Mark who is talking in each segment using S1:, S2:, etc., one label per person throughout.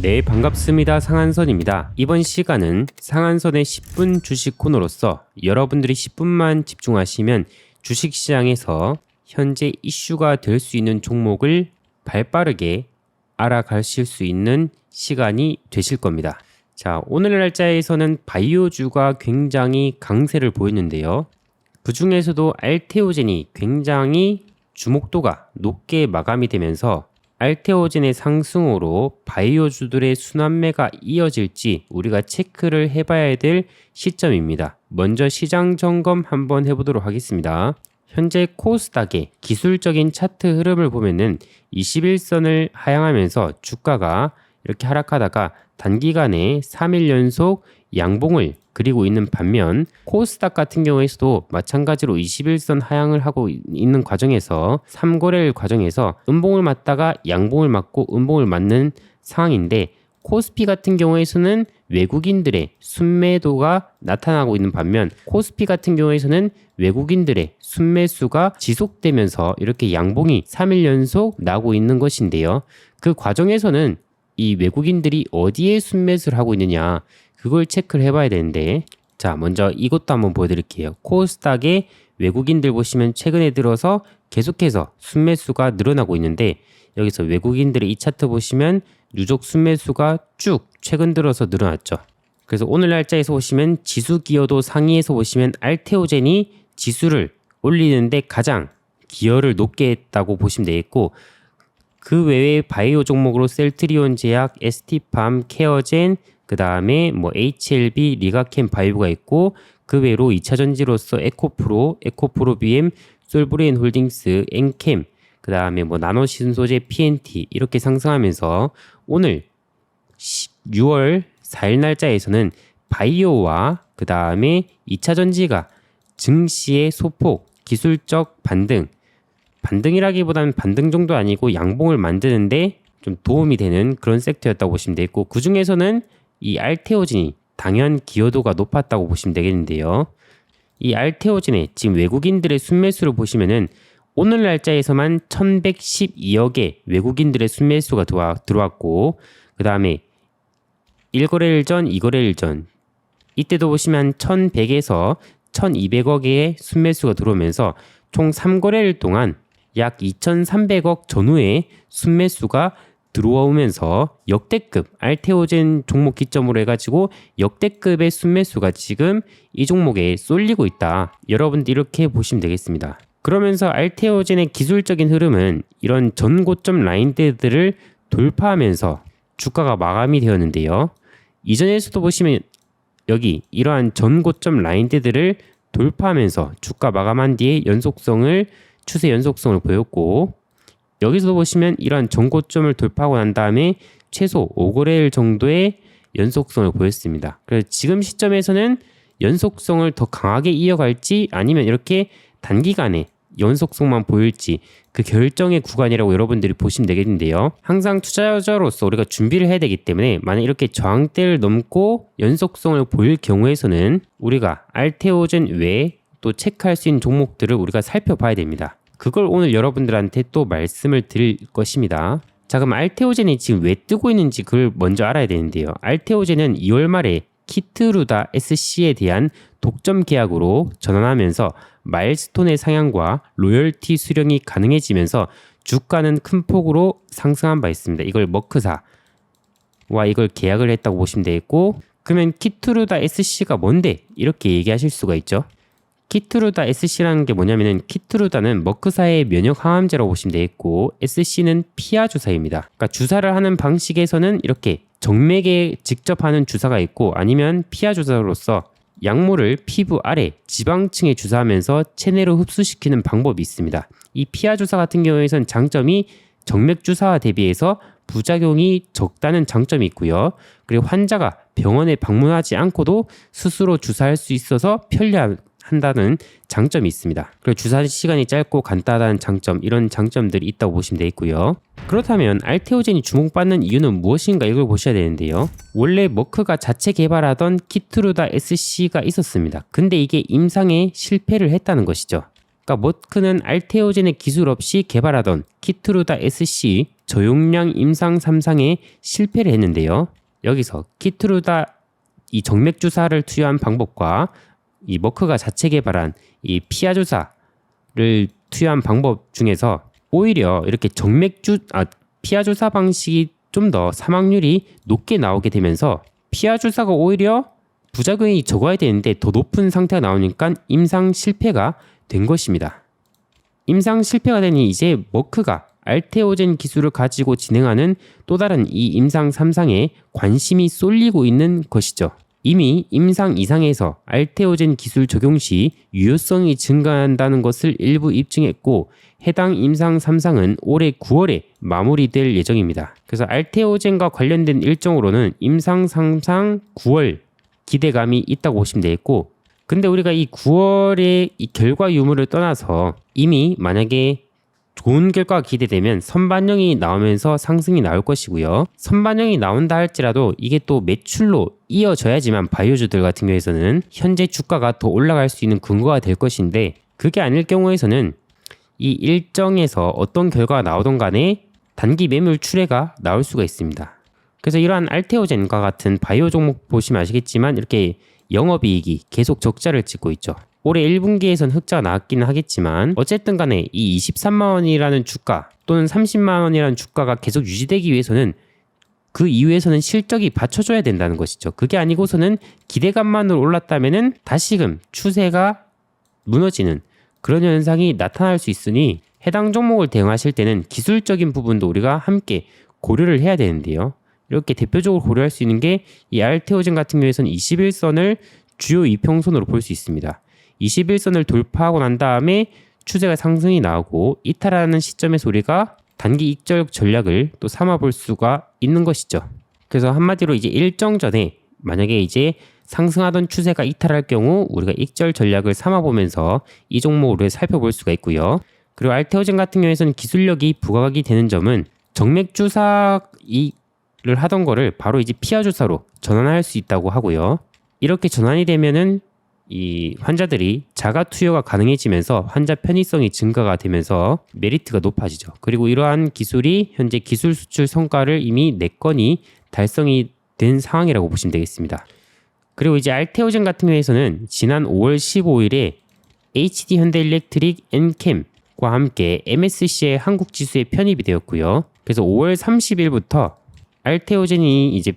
S1: 네, 반갑습니다. 상한선입니다. 이번 시간은 상한선의 10분 주식 코너로서 여러분들이 10분만 집중하시면 주식 시장에서 현재 이슈가 될 수 있는 종목을 발 빠르게 알아가실 수 있는 시간이 되실 겁니다. 자, 오늘 날짜에서는 바이오주가 굉장히 강세를 보였는데요. 그 중에서도 알테오젠이 굉장히 주목도가 높게 마감이 되면서 알테오젠의 상승으로 바이오주들의 순환매가 이어질지 우리가 체크를 해봐야 될 시점입니다. 먼저 시장 점검 한번 해보도록 하겠습니다. 현재 코스닥의 기술적인 차트 흐름을 보면은 21선을 하향하면서 주가가 이렇게 하락하다가 단기간에 3일 연속 양봉을 그리고 있는 반면 코스닥 같은 경우에서도 마찬가지로 21선 하향을 하고 있는 과정에서 3거래일 과정에서 음봉을 맞다가 양봉을 맞고 음봉을 맞는 상황인데 코스피 같은 경우에서는 외국인들의 순매도가 나타나고 있는 반면 코스피 같은 경우에서는 외국인들의 순매수가 지속되면서 이렇게 양봉이 3일 연속 나고 있는 것인데요. 그 과정에서는 이 외국인들이 어디에 순매수를 하고 있느냐 그걸 체크를 해봐야 되는데 자 먼저 이것도 한번 보여드릴게요. 코스닥의 외국인들 보시면 최근에 들어서 계속해서 순매수가 늘어나고 있는데 여기서 외국인들의 이 차트 보시면 누적 순매수가 쭉 최근 들어서 늘어났죠. 그래서 오늘 날짜에서 보시면 지수 기여도 상위에서 보시면 알테오젠이 지수를 올리는데 가장 기여를 높게 했다고 보시면 되겠고 그 외에 바이오 종목으로 셀트리온 제약, ST팜, 케어젠, 그 다음에 뭐 HLB, 리가캠 바이오가 있고 그 외로 2차 전지로서 에코프로, 에코프로 BM, 솔브레인 홀딩스, 엔캠, 그 다음에 뭐 나노 신 소재 PNT 이렇게 상승하면서 오늘 6월 4일 날짜에서는 바이오와 그 다음에 2차 전지가 증시의 소폭, 기술적 반등, 반등이라기보다는 반등 정도 아니고 양봉을 만드는데 좀 도움이 되는 그런 섹터였다고 보시면 되겠고 그 중에서는 이 알테오진이 당연 기여도가 높았다고 보시면 되겠는데요. 이 알테오진의 지금 외국인들의 순매수를 보시면은 오늘 날짜에서만 1112억의 외국인들의 순매수가 들어왔고 그 다음에 1거래일 전, 2거래일 전 이때도 보시면 1100에서 1200억의 순매수가 들어오면서 총 3거래일 동안 약 2300억 전후의 순매수가 들어오면서 역대급 알테오젠 종목 기점으로 해가지고 역대급의 순매수가 지금 이 종목에 쏠리고 있다. 여러분들 이렇게 보시면 되겠습니다. 그러면서 알테오젠의 기술적인 흐름은 이런 전고점 라인대들을 돌파하면서 주가가 마감이 되었는데요. 이전에서도 보시면 여기 이러한 전고점 라인대들을 돌파하면서 주가 마감한 뒤에 연속성을 추세 연속성을 보였고 여기서 보시면 이러한 전고점을 돌파하고 난 다음에 최소 5거래일 정도의 연속성을 보였습니다. 그래서 지금 시점에서는 연속성을 더 강하게 이어갈지 아니면 이렇게 단기간에 연속성만 보일지 그 결정의 구간이라고 여러분들이 보시면 되겠는데요. 항상 투자자로서 우리가 준비를 해야 되기 때문에 만약 이렇게 저항대를 넘고 연속성을 보일 경우에서는 우리가 알테오젠 외에 또 체크할 수 있는 종목들을 우리가 살펴봐야 됩니다. 그걸 오늘 여러분들한테 또 말씀을 드릴 것입니다. 자, 그럼 알테오젠이 지금 왜 뜨고 있는지 그걸 먼저 알아야 되는데요. 알테오젠은 2월 말에 키트루다 SC에 대한 독점 계약으로 전환하면서 마일스톤의 상향과 로열티 수령이 가능해지면서 주가는 큰 폭으로 상승한 바 있습니다. 이걸 머크사와 이걸 계약을 했다고 보시면 되겠고 그러면 키트루다 SC가 뭔데 이렇게 얘기하실 수가 있죠. 키트루다 SC라는 게 뭐냐면은 키트루다는 머크사의 면역 항암제라고 보시면 되겠고 SC는 피하 주사입니다. 그러니까 주사를 하는 방식에서는 이렇게 정맥에 직접 하는 주사가 있고 아니면 피하 주사로서 약물을 피부 아래 지방층에 주사하면서 체내로 흡수시키는 방법이 있습니다. 이 피하 주사 같은 경우에선 장점이 정맥 주사와 대비해서 부작용이 적다는 장점이 있고요. 그리고 환자가 병원에 방문하지 않고도 스스로 주사할 수 있어서 편리한 한다는 장점이 있습니다. 그리고 주사 시간이 짧고 간단한 장점 이런 장점들이 있다고 보시면 되겠고요. 그렇다면 알테오젠이 주목받는 이유는 무엇인가 이걸 보셔야 되는데요. 원래 머크가 자체 개발하던 키트루다 SC가 있었습니다. 근데 이게 임상에 실패를 했다는 것이죠. 그러니까 머크는 알테오젠의 기술 없이 개발하던 키트루다 SC 저용량 임상 3상에 실패를 했는데요. 여기서 키트루다 이 정맥 주사를 투여한 방법과 이 머크가 자체 개발한 이 피하 주사를 투여한 방법 중에서 오히려 이렇게 정맥 주 아, 피하 주사 방식이 좀 더 사망률이 높게 나오게 되면서 피하 주사가 오히려 부작용이 적어야 되는데 더 높은 상태가 나오니까 임상 실패가 된 것입니다. 임상 실패가 되니 이제 머크가 알테오젠 기술을 가지고 진행하는 또 다른 이 임상 3상에 관심이 쏠리고 있는 것이죠. 이미 임상 2상에서 알테오젠 기술 적용 시 유효성이 증가한다는 것을 일부 입증했고 해당 임상 3상은 올해 9월에 마무리될 예정입니다. 그래서 알테오젠과 관련된 일정으로는 임상 3상 9월 기대감이 있다고 보시면 되겠고 근데 우리가 이 9월의 이 결과 유무를 떠나서 이미 만약에 좋은 결과가 기대되면 선반영이 나오면서 상승이 나올 것이고요. 선반영이 나온다 할지라도 이게 또 매출로 이어져야지만 바이오주들 같은 경우에서는 현재 주가가 더 올라갈 수 있는 근거가 될 것인데 그게 아닐 경우에서는 이 일정에서 어떤 결과가 나오던 간에 단기 매물 출회가 나올 수가 있습니다. 그래서 이러한 알테오젠과 같은 바이오 종목 보시면 아시겠지만 이렇게 영업이익이 계속 적자를 찍고 있죠. 올해 1분기에선 흑자가 나왔기는 하겠지만 어쨌든 간에 이 23만 원이라는 주가 또는 30만 원이라는 주가가 계속 유지되기 위해서는 그 이후에서는 실적이 받쳐줘야 된다는 것이죠. 그게 아니고서는 기대감만으로 올랐다면은 다시금 추세가 무너지는 그런 현상이 나타날 수 있으니 해당 종목을 대응하실 때는 기술적인 부분도 우리가 함께 고려를 해야 되는데요. 이렇게 대표적으로 고려할 수 있는 게 이 알테오젠 같은 경우에서는 21선을 주요 이평선으로 볼 수 있습니다. 21선을 돌파하고 난 다음에 추세가 상승이 나오고 이탈하는 시점에서 우리가 단기 익절 전략을 또 삼아 볼 수가 있는 것이죠. 그래서 한마디로 이제 일정 전에 만약에 이제 상승하던 추세가 이탈할 경우 우리가 익절 전략을 삼아 보면서 이 종목을 살펴볼 수가 있고요. 그리고 알테오젠 같은 경우에서는 기술력이 부각이 되는 점은 정맥 주사 이를 하던 거를 바로 이제 피하 주사로 전환할 수 있다고 하고요. 이렇게 전환이 되면은 이 환자들이 자가 투여가 가능해지면서 환자 편의성이 증가가 되면서 메리트가 높아지죠. 그리고 이러한 기술이 현재 기술 수출 성과를 이미 4건이 달성이 된 상황이라고 보시면 되겠습니다. 그리고 이제 알테오젠 같은 경우에서는 지난 5월 15일에 HD 현대 일렉트릭 엔캠과 함께 MSC의 한국 지수에 편입이 되었고요. 그래서 5월 30일부터 알테오젠이 이제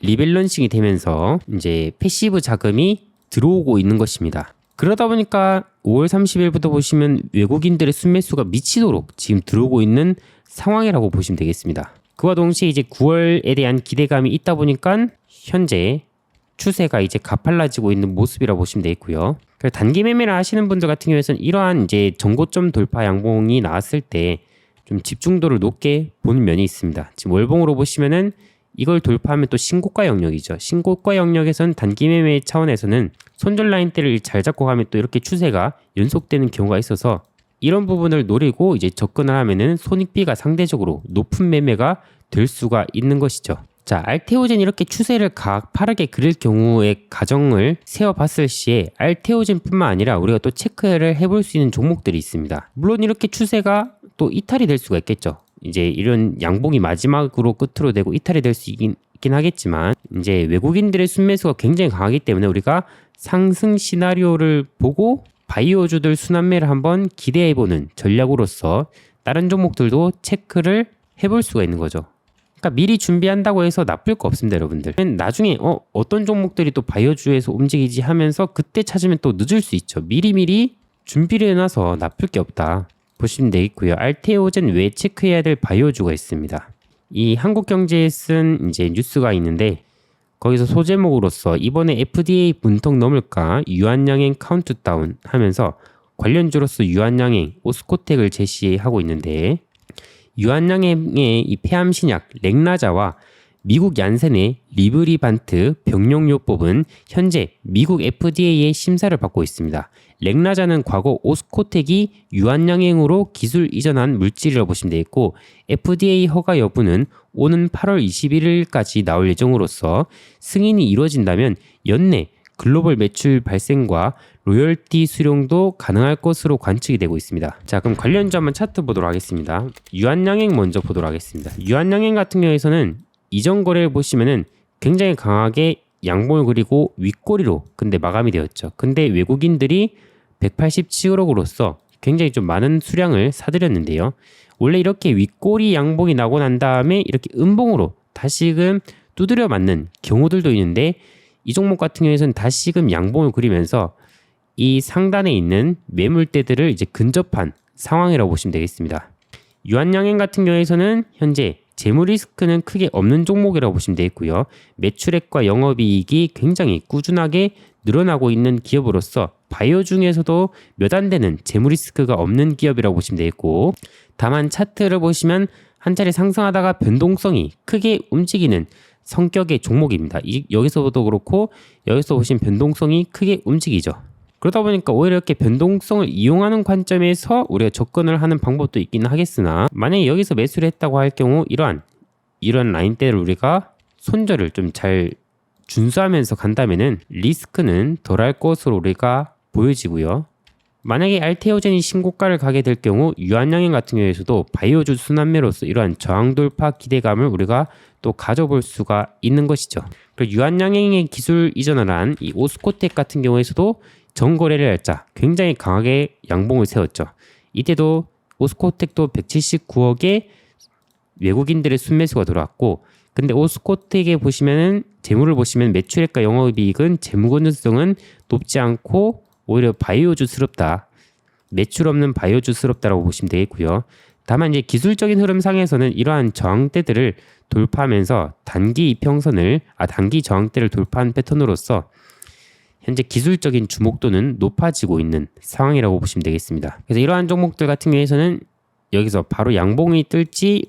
S1: 리밸런싱이 되면서 이제 패시브 자금이 들어오고 있는 것입니다. 그러다 보니까 5월 30일부터 보시면 외국인들의 순매수가 미치도록 지금 들어오고 있는 상황이라고 보시면 되겠습니다. 그와 동시에 이제 9월에 대한 기대감이 있다 보니까 현재 추세가 이제 가팔라지고 있는 모습이라고 보시면 되겠고요. 단기 매매를 하시는 분들 같은 경우에는 이러한 이제 정고점 돌파 양봉이 나왔을 때 좀 집중도를 높게 보는 면이 있습니다. 지금 월봉으로 보시면은 이걸 돌파하면 또 신고가 영역이죠. 신고가 영역에서는 단기 매매 차원에서는 손절 라인대를 잘 잡고 가면 또 이렇게 추세가 연속되는 경우가 있어서 이런 부분을 노리고 이제 접근을 하면은 손익비가 상대적으로 높은 매매가 될 수가 있는 것이죠. 자, 알테오젠 이렇게 추세를 가파르게 그릴 경우의 가정을 세워봤을 시에 알테오젠뿐만 아니라 우리가 또 체크를 해볼 수 있는 종목들이 있습니다. 물론 이렇게 추세가 또 이탈이 될 수가 있겠죠. 이제 이런 양봉이 마지막으로 끝으로 되고 이탈이 될 수 있긴, 있긴 하겠지만 이제 외국인들의 순매수가 굉장히 강하기 때문에 우리가 상승 시나리오를 보고 바이오주들 순환매를 한번 기대해보는 전략으로서 다른 종목들도 체크를 해볼 수가 있는 거죠. 그러니까 미리 준비한다고 해서 나쁠 거 없습니다, 여러분들. 나중에 어 어떤 종목들이 또 바이오주에서 움직이지 하면서 그때 찾으면 또 늦을 수 있죠. 미리미리 준비를 해놔서 나쁠 게 없다. 보시면 되겠고요. 알테오젠 외에 체크해야 될 바이오주가 있습니다. 이 한국경제에 쓴 이제 뉴스가 있는데 거기서 소제목으로서 이번에 FDA 문턱 넘을까 유한양행 카운트다운 하면서 관련주로서 유한양행 오스코텍을 제시하고 있는데 유한양행의 이 폐암 신약 렉나자와 미국 얀센의 리브리반트 병용요법은 현재 미국 FDA의 심사를 받고 있습니다. 렉나자는 과거 오스코텍이 유한양행으로 기술 이전한 물질이라고 보시면 되겠고 FDA 허가 여부는 오는 8월 21일까지 나올 예정으로서 승인이 이루어진다면 연내 글로벌 매출 발생과 로열티 수령도 가능할 것으로 관측이 되고 있습니다. 자, 그럼 관련주 한번 차트 보도록 하겠습니다. 유한양행 먼저 보도록 하겠습니다. 유한양행 같은 경우에서는 이전 거래를 보시면은 굉장히 강하게 양봉을 그리고 윗꼬리로 근데 마감이 되었죠. 근데 외국인들이 187억으로서 굉장히 좀 많은 수량을 사들였는데요. 원래 이렇게 윗꼬리 양봉이 나고 난 다음에 이렇게 음봉으로 다시금 두드려 맞는 경우들도 있는데 이 종목 같은 경우에는 다시금 양봉을 그리면서 이 상단에 있는 매물대들을 이제 근접한 상황이라고 보시면 되겠습니다. 유한양행 같은 경우에서는 현재 재무 리스크는 크게 없는 종목이라고 보시면 되겠고요. 매출액과 영업이익이 굉장히 꾸준하게 늘어나고 있는 기업으로서 바이오 중에서도 몇 안 되는 재무 리스크가 없는 기업이라고 보시면 되겠고 다만 차트를 보시면 한 차례 상승하다가 변동성이 크게 움직이는 성격의 종목입니다. 이, 여기서도 그렇고 여기서 보시면 변동성이 크게 움직이죠. 그러다 보니까 오히려 이렇게 변동성을 이용하는 관점에서 우리가 접근을 하는 방법도 있기는 하겠으나 만약에 여기서 매수를 했다고 할 경우 이러한 이런 라인대를 우리가 손절을 좀 잘 준수하면서 간다면은 리스크는 덜할 것으로 우리가 보여지고요. 만약에 알테오젠이 신고가를 가게 될 경우 유한양행 같은 경우에서도 바이오주 순환매로서 이러한 저항 돌파 기대감을 우리가 또 가져볼 수가 있는 것이죠. 그리고 유한양행의 기술 이전을 한 이 오스코텍 같은 경우에서도 정거래를 할자 굉장히 강하게 양봉을 세웠죠. 이때도 오스코텍도 179억의 외국인들의 순매수가 들어왔고 근데 오스코텍에 보시면은 재물을 보시면 매출액과 영업이익은 재무 건전성은 높지 않고 오히려 바이오주스럽다. 매출 없는 바이오주스럽다라고 보시면 되겠고요. 다만 이제 기술적인 흐름상에서는 이러한 저항대들을 돌파하면서 단기 이평선을 아 단기 저항대를 돌파한 패턴으로서 현재 기술적인 주목도는 높아지고 있는 상황이라고 보시면 되겠습니다. 그래서 이러한 종목들 같은 경우에서는 여기서 바로 양봉이 뜰지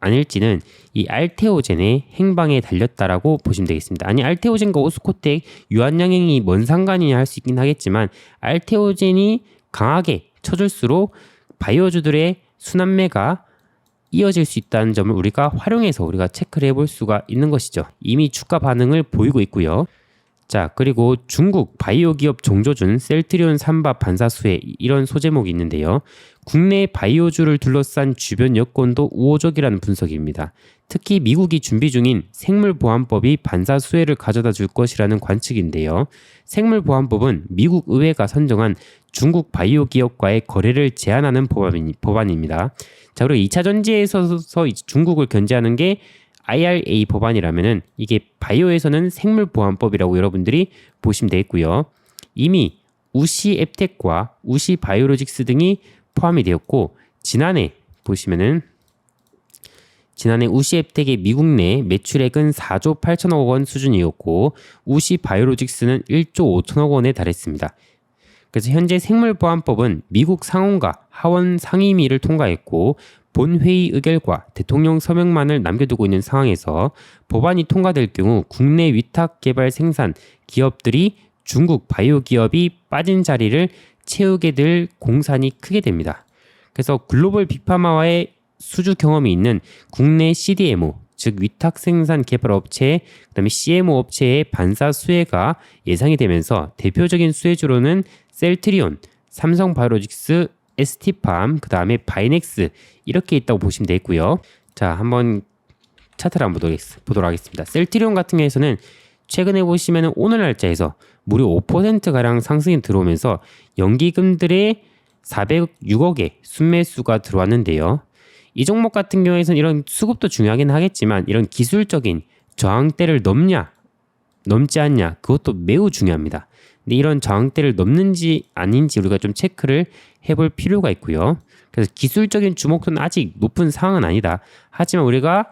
S1: 아닐지는 이 알테오젠의 행방에 달렸다라고 보시면 되겠습니다. 아니 알테오젠과 오스코텍 유한양행이 뭔 상관이냐 할 수 있긴 하겠지만 알테오젠이 강하게 쳐줄수록 바이오주들의 순환매가 이어질 수 있다는 점을 우리가 활용해서 우리가 체크를 해볼 수가 있는 것이죠. 이미 주가 반응을 보이고 있고요. 자, 그리고 중국 바이오 기업 종조준 셀트리온 삼바 반사수에 이런 소제목이 있는데요. 국내 바이오주를 둘러싼 주변 여건도 우호적이라는 분석입니다. 특히 미국이 준비 중인 생물보안법이 반사 수혜를 가져다 줄 것이라는 관측인데요. 생물보안법은 미국 의회가 선정한 중국 바이오 기업과의 거래를 제한하는 법안입니다. 자, 그리고 2차 전지에 있어서 중국을 견제하는 게 IRA 법안이라면은 이게 바이오에서는 생물보안법이라고 여러분들이 보시면 되겠고요. 이미 우시 앱텍과 우시 바이오로직스 등이 포함이 되었고 지난해 보시면은 지난해 우시 앱텍의 미국 내 매출액은 4조 8천억 원 수준이었고 우시 바이오로직스는 1조 5천억 원에 달했습니다. 그래서 현재 생물보안법은 미국 상원과 하원 상임위를 통과했고 본회의 의결과 대통령 서명만을 남겨두고 있는 상황에서 법안이 통과될 경우 국내 위탁 개발 생산 기업들이 중국 바이오 기업이 빠진 자리를 채우게 될 공산이 크게 됩니다. 그래서 글로벌 빅파마와의 수주 경험이 있는 국내 CDMO 즉 위탁 생산 개발 업체 그다음에 CMO 업체의 반사 수혜가 예상이 되면서 대표적인 수혜주로는 셀트리온, 삼성 바이오로직스, ST팜, 그 다음에 바이넥스 이렇게 있다고 보시면 되겠고요. 자, 한번 차트를 한번 보도록 하겠습니다. 셀트리온 같은 경우에서는 최근에 보시면 오늘 날짜에서 무려 5%가량 상승이 들어오면서 연기금들의 406억의 순매수가 들어왔는데요. 이 종목 같은 경우에는 이런 수급도 중요하긴 하겠지만 이런 기술적인 저항대를 넘냐 넘지 않냐 그것도 매우 중요합니다. 근데 이런 저항대를 넘는지 아닌지 우리가 좀 체크를 해볼 필요가 있고요. 그래서 기술적인 주목도는 아직 높은 상황은 아니다. 하지만 우리가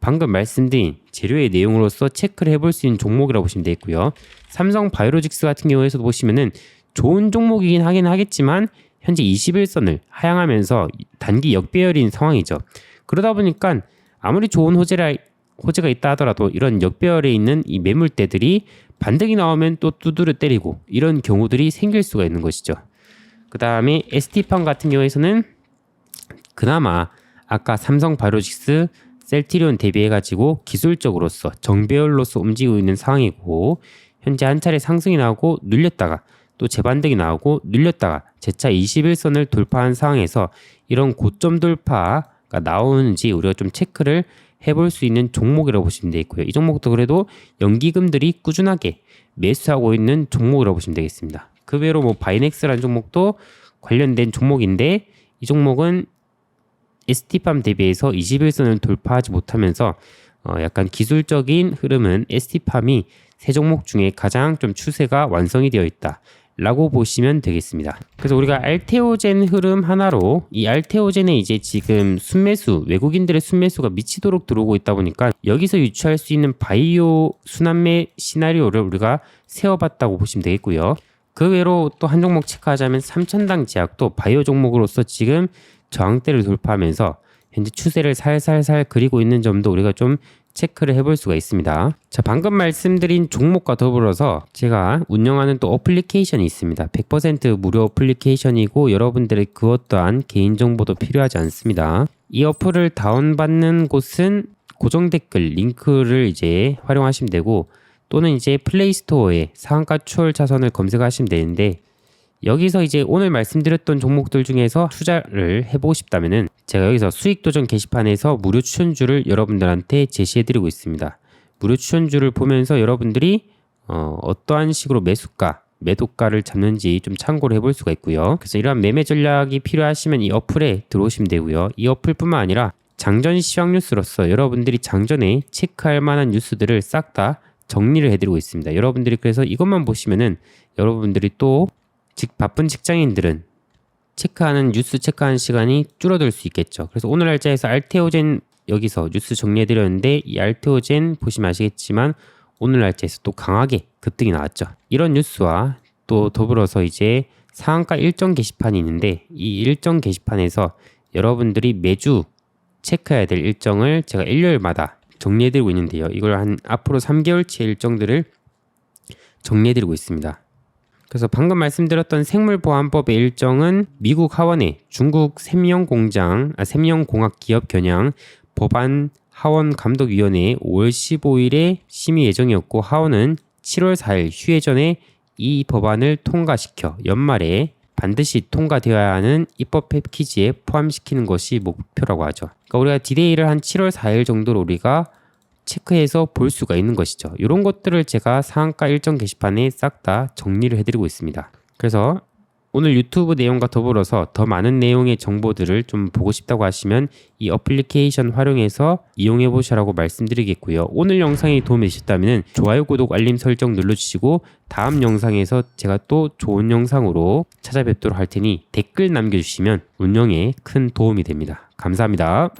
S1: 방금 말씀드린 재료의 내용으로서 체크를 해볼 수 있는 종목이라고 보시면 되겠고요. 삼성 바이오로직스 같은 경우에서 도 보시면은 좋은 종목이긴 하긴 하겠지만 현재 21선을 하향하면서 단기 역배열인 상황이죠. 그러다 보니까 아무리 좋은 호재라 호재가 있다 하더라도 이런 역배열에 있는 이 매물대들이 반등이 나오면 또 두드려 때리고 이런 경우들이 생길 수가 있는 것이죠. 그 다음에 ST판 같은 경우에서는 그나마 아까 삼성 바이오직스 셀티리온 대비해 가지고 기술적으로서 정배열로서 움직이고 있는 상황이고 현재 한 차례 상승이 나오고 눌렸다가 또 재반등이 나오고 눌렸다가 재차 21선을 돌파한 상황에서 이런 고점 돌파가 나오는지 우리가 좀 체크를 해볼 수 있는 종목이라고 보시면 되겠고요. 이 종목도 그래도 연기금들이 꾸준하게 매수하고 있는 종목이라고 보시면 되겠습니다. 그 외로 뭐 바이넥스라는 종목도 관련된 종목인데 이 종목은 ST팜 대비해서 21선을 돌파하지 못하면서 어 약간 기술적인 흐름은 ST팜이 세 종목 중에 가장 좀 추세가 완성이 되어 있다. 라고 보시면 되겠습니다. 그래서 우리가 알테오젠 흐름 하나로 이 알테오젠에 이제 지금 순매수 외국인들의 순매수가 미치도록 들어오고 있다 보니까 여기서 유추할 수 있는 바이오 순환매 시나리오를 우리가 세워봤다고 보시면 되겠고요. 그 외로 또 한 종목 체크하자면 삼천당 제약도 바이오 종목으로서 지금 저항대를 돌파하면서 현재 추세를 살살살 그리고 있는 점도 우리가 좀 체크를 해볼 수가 있습니다. 자, 방금 말씀드린 종목과 더불어서 제가 운영하는 또 어플리케이션이 있습니다. 100% 무료 어플리케이션이고 여러분들의 그 어떠한 개인정보도 필요하지 않습니다. 이 어플을 다운받는 곳은 고정 댓글 링크를 이제 활용하시면 되고 또는 이제 플레이스토어에 상한가 추월 차선을 검색하시면 되는데 여기서 이제 오늘 말씀드렸던 종목들 중에서 투자를 해보고 싶다면은 제가 여기서 수익 도전 게시판에서 무료 추천주를 여러분들한테 제시해드리고 있습니다. 무료 추천주를 보면서 여러분들이 어, 어떠한 식으로 매수가, 매도가를 잡는지 좀 참고를 해볼 수가 있고요. 그래서 이러한 매매 전략이 필요하시면 이 어플에 들어오시면 되고요. 이 어플뿐만 아니라 장전 시황 뉴스로서 여러분들이 장전에 체크할 만한 뉴스들을 싹 다 정리를 해드리고 있습니다. 여러분들이 그래서 이것만 보시면은 여러분들이 또 직 바쁜 직장인들은 체크하는 뉴스 체크하는 시간이 줄어들 수 있겠죠. 그래서 오늘 날짜에서 알테오젠 여기서 뉴스 정리해드렸는데 이 알테오젠 보시면 아시겠지만 오늘 날짜에서 또 강하게 급등이 나왔죠. 이런 뉴스와 또 더불어서 이제 상한가 일정 게시판이 있는데 이 일정 게시판에서 여러분들이 매주 체크해야 될 일정을 제가 일요일마다 정리해드리고 있는데요. 이걸 한 앞으로 3개월치 일정들을 정리해드리고 있습니다. 그래서 방금 말씀드렸던 생물보안법의 일정은 미국 하원의 중국 샘령 공장, 아, 샘령 공학 기업 겨냥 법안 하원 감독위원회 5월 15일에 심의 예정이었고 하원은 7월 4일 휴회 전에 이 법안을 통과시켜 연말에 반드시 통과되어야 하는 입법 패키지에 포함시키는 것이 목표라고 하죠. 그러니까 우리가 디데이를 한 7월 4일 정도로 우리가 체크해서 볼 수가 있는 것이죠. 이런 것들을 제가 상한가 일정 게시판에 싹 다 정리를 해드리고 있습니다. 그래서 오늘 유튜브 내용과 더불어서 더 많은 내용의 정보들을 좀 보고 싶다고 하시면 이 어플리케이션 활용해서 이용해 보시라고 말씀드리겠고요. 오늘 영상이 도움이 되셨다면 좋아요, 구독, 알림 설정 눌러주시고 다음 영상에서 제가 또 좋은 영상으로 찾아뵙도록 할 테니 댓글 남겨주시면 운영에 큰 도움이 됩니다. 감사합니다.